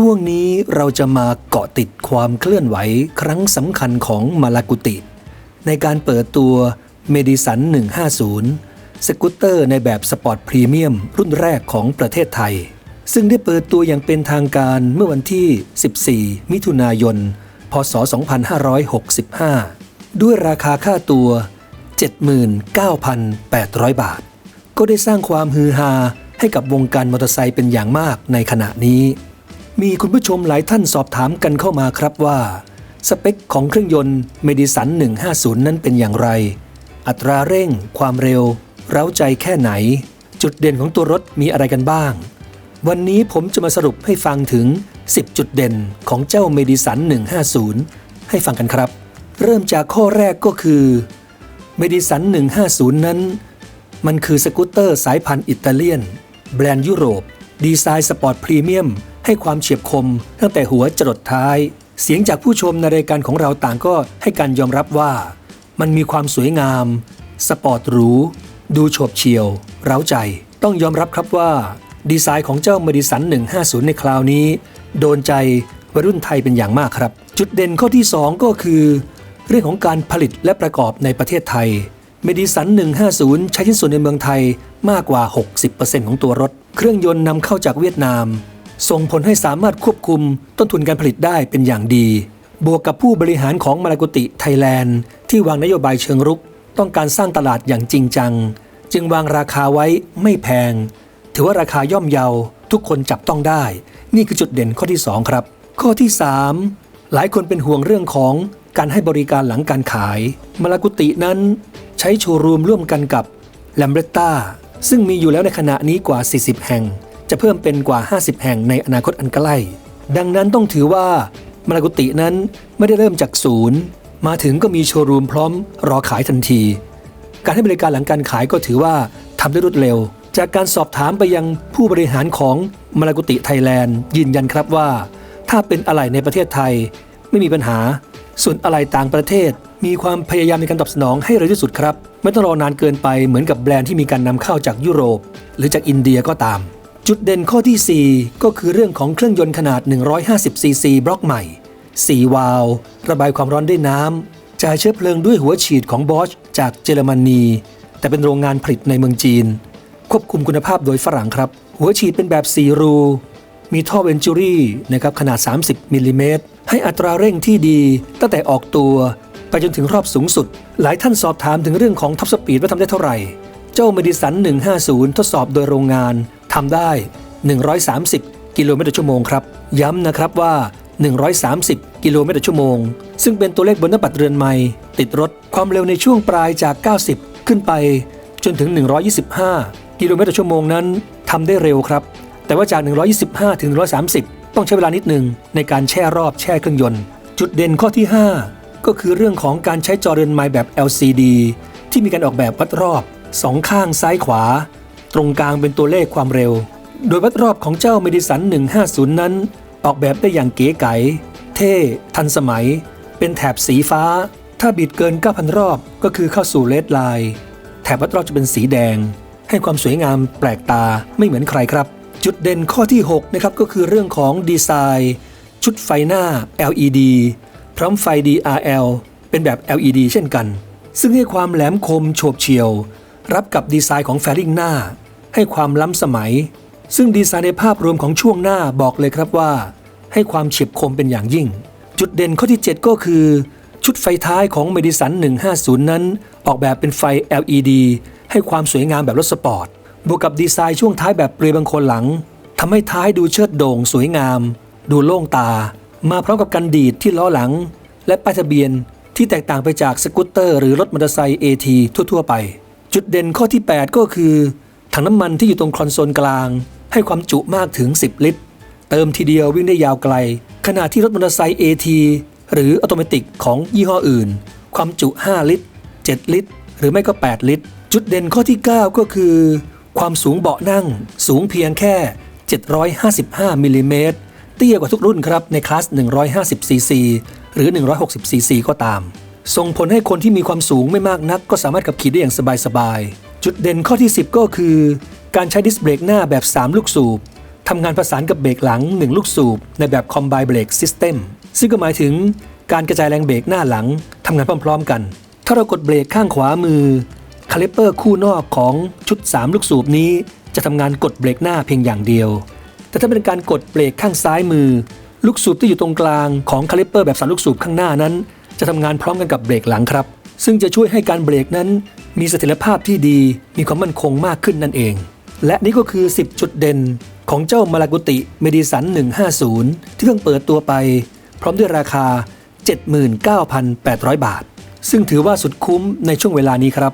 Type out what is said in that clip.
ช่วงนี้เราจะมาเกาะติดความเคลื่อนไหวครั้งสำคัญของมาลากุติ ในการเปิดตัวเมดิสัน 150 สกูตเตอร์ในแบบสปอร์ตพรีเมียมรุ่นแรกของประเทศไทย ซึ่งได้เปิดตัวอย่างเป็นทางการเมื่อวันที่ 14 มิถุนายน พศ 2565 ด้วยราคาค่าตัว 79,800 บาท ก็ได้สร้างความฮือฮาให้กับวงการมอเตอร์ไซค์เป็นอย่างมากในขณะนี้ มีคุณผู้ชมหลายท่านสอบถามกันเข้ามาครับว่า สเปคของเครื่องยนต์เมดิสัน 150 นั้นเป็นอย่างไร อัตราเร่ง ความเร็ว เร้าใจแค่ไหน จุดเด่นของตัวรถมีอะไรกันบ้าง วันนี้ผมจะมาสรุปให้ฟังถึง 10 จุดเด่นของเจ้าเมดิสัน 150 ให้ฟังกันครับ เริ่มจากข้อแรกก็คือเมดิสัน 150 นั้น มันคือสกูตเตอร์สายพันธุ์อิตาเลียน แบรนด์ยุโรป ดีไซน์สปอร์ตพรีเมียม ให้ความเฉียบคม ตั้งแต่หัวจรดท้าย เสียงจากผู้ชมในรายการของเราต่างก็ให้การยอมรับว่า มันมีความสวยงาม สปอร์ตหรู ดูโฉบเฉี่ยว เร้าใจ ต้องยอมรับครับว่า ดีไซน์ของเจ้าเมดิสัน 150 ในคราวนี้ โดนใจวัยรุ่นไทยเป็นอย่างมากครับ จุดเด่นข้อที่ 2 ก็คือ เรื่องของการผลิตและประกอบในประเทศไทยเมดิสัน 150 ใช้ชิ้นส่วนในเมืองไทยมากกว่า 60%ของตัวรถ เครื่องยนต์นำเข้าจากเวียดนาม ส่งผลให้สามารถควบคุมต้นทุนการผลิตได้เป็นอย่างดี บวกกับผู้บริหารของมาลากุติไทยแลนด์ ที่วางนโยบายเชิงรุก ต้องการสร้างตลาดอย่างจริงจัง จึงวางราคาไว้ไม่แพง ถือว่าราคาย่อมเยาทุกคนจับต้องได้ นี่คือจุดเด่นข้อที่ 2 ครับ ข้อที่ 3 หลายคนเป็นห่วงเรื่องของการให้บริการหลังการขายมาลากุตินั้นใช้โชว์รูมร่วมกันกับแลมเบรตตาซึ่งมีอยู่แล้วในขณะนี้กว่า 40 แห่ง จะเพิ่มเป็นกว่า 50 แห่งในอนาคตอันใกล้ ดังนั้นต้องถือว่ามาลากุตินั้นไม่ได้เริ่มจากศูนย์ มาถึงก็มีโชว์รูมพร้อมรอขายทันที การให้บริการหลังการขายก็ถือว่าทำได้รวดเร็ว จากการสอบถามไปยังผู้บริหารของมาลากุติไทยแลนด์ ยืนยันครับว่า ถ้าเป็นอะไหล่ในประเทศไทย ไม่มีปัญหา ส่วนอะไหล่ต่างประเทศ มีความพยายามในการตอบสนองให้เร็วที่สุดครับ ไม่ต้องรอนานเกินไปเหมือนกับแบรนด์ที่มีการนำเข้าจากยุโรป หรือจากอินเดียก็ตาม จุดเด่นข้อที่ 4 ก็คือเรื่องของเครื่องยนต์ขนาด 150 ซีซีบล็อกใหม่ 4 วาล์วระบายความร้อนด้วยน้ำจ่ายเชื้อเพลิงด้วยหัวฉีดของบอชจากเยอรมนี แต่เป็นโรงงานผลิตในเมืองจีน ควบคุมคุณภาพโดยฝรั่งครับ หัวฉีดเป็นแบบ 4 รู มีท่อเวนจูรี่นะครับขนาด 30มิลลิเมตรให้อัตราเร่งที่ดีตั้งแต่ออกตัว ไปจนถึงรอบสูงสุด หลายท่านสอบถามถึงเรื่องของท็อปสปีดว่าทำได้เท่าไหร่ เจ้าเมดิสัน150 ทดสอบโดยโรงงาน ทำได้ 130 กิโลเมตรต่อชั่วโมงครับ ย้ำนะครับว่า 130 กิโลเมตรต่อชั่วโมง ซึ่งเป็นตัวเลขบนหน้าปัดเรือนไม้ติดรถความเร็วในช่วงปลายจาก 90 ขึ้นไป จนถึง 125 กิโลเมตรต่อชั่วโมงนั้นทำได้เร็วครับ แต่ว่าจาก 125 ถึง 130 ต้องใช้เวลานิดหนึ่งในการแช่รอบแช่เครื่องยนต์ จุดเด่นข้อที่ 5 ก็คือเรื่องของการใช้จอเรือนไม้แบบ LCD ที่มีการออกแบบวัดรอบสองข้างซ้ายขวา ตรงกลางเป็นตัวเลขความเร็ว โดยวัดรอบของเจ้าเมดิสัน 150 นั้น ออกแบบได้อย่างเก๋ไก๋เท่ ทันสมัย เป็นแถบสีฟ้า ถ้าบิดเกิน 9,000 รอบก็คือเข้าสู่เลดไลน์แถบวัดรอบจะเป็นสีแดง ให้ความสวยงามแปลกตาไม่เหมือนใครครับ จุดเด่นข้อที่6นะครับก็คือเรื่องของดีไซน์ ชุดไฟหน้า LED พร้อมไฟ DRL เป็นแบบ LED เช่นกัน ซึ่งให้ความแหลมคมโฉบเฉี่ยว รับกับดีไซน์ของแฟริงหน้า ให้ความล้ำสมัย ซึ่งดีไซน์ในภาพรวมของช่วงหน้าบอกเลยครับว่า ให้ความเฉียบคมเป็นอย่างยิ่ง จุดเด่นข้อที่ 7 ก็คือ ชุดไฟท้ายของเมดิสัน 150 นั้น ออกแบบเป็นไฟ LED ให้ความสวยงามแบบรถสปอร์ตบวกกับดีไซน์ช่วงท้ายแบบเปลือยบางคนหลังทำให้ท้ายดูเชิดโด่งสวยงาม ดูโล่งตา มาพร้อมกับกันดีดที่ล้อหลัง และป้ายทะเบียนที่แตกต่างไปจากสกูตเตอร์หรือรถมอเตอร์ไซค์ AT ทั่ว ๆ ไป จุดเด่นข้อที่ 8 ก็คือ ถังน้ำมันที่อยู่ตรงคอนโซลกลาง ให้ความจุมากถึง 10 ลิตร เติมทีเดียววิ่งได้ยาวไกล ขณะที่รถมอเตอร์ไซค์ AT หรือออโตเมติของยี่ห้ออื่น ความจุ 5 ลิตร 7 ลิตร หรือไม่ก็ 8 ลิตร จุดเด่นข้อที่ 9 ก็คือ ความสูงเบาะนั่ง สูงเพียงแค่ 755มิลลิเมตรเตี้ยกว่าทุกรุ่นครับในคลาส 150ซีซีหรือ 160ซีซีก็ตาม ส่งผลให้คนที่มีความสูงไม่มากนัก ก็สามารถขับขี่ได้อย่างสบายๆ จุดเด่นข้อที่ 10 ก็คือ การใช้ดิสเบรกหน้าแบบ 3 ลูกสูบทำงานประสานกับเบรกหลัง 1 ลูกสูบ ในแบบ Combine Brake System ซึ่งก็หมายถึงการกระจายแรงเบรกหน้าหลังทำงานพร้อมๆกัน ถ้าเรากดเบรกข้างขวามือคาลิปเปอร์คู่นอกของชุด 3 ลูกสูบนี้ จะทำงานกดเบรกหน้าเพียงอย่างเดียว แต่ถ้าเป็นการกดเบรกข้างซ้ายมือ ลูกสูบที่อยู่ตรงกลางของคาลิปเปอร์แบบสามลูกสูบข้างหน้านั้น จะทำงานพร้อมกันกับเบรกหลังครับ ซึ่งจะช่วยให้การเบรกนั้น มีเสถียรภาพที่ดี มีความมั่นคงมากขึ้นนั่นเอง และนี่ก็คือ 10 จุดเด่น ของเจ้ามาลากุติเมดิสัน 150 ที่เพิ่งเปิดตัวไป พร้อมด้วยราคา 79,800 บาท ซึ่งถือว่าสุดคุ้มในช่วงเวลานี้ครับ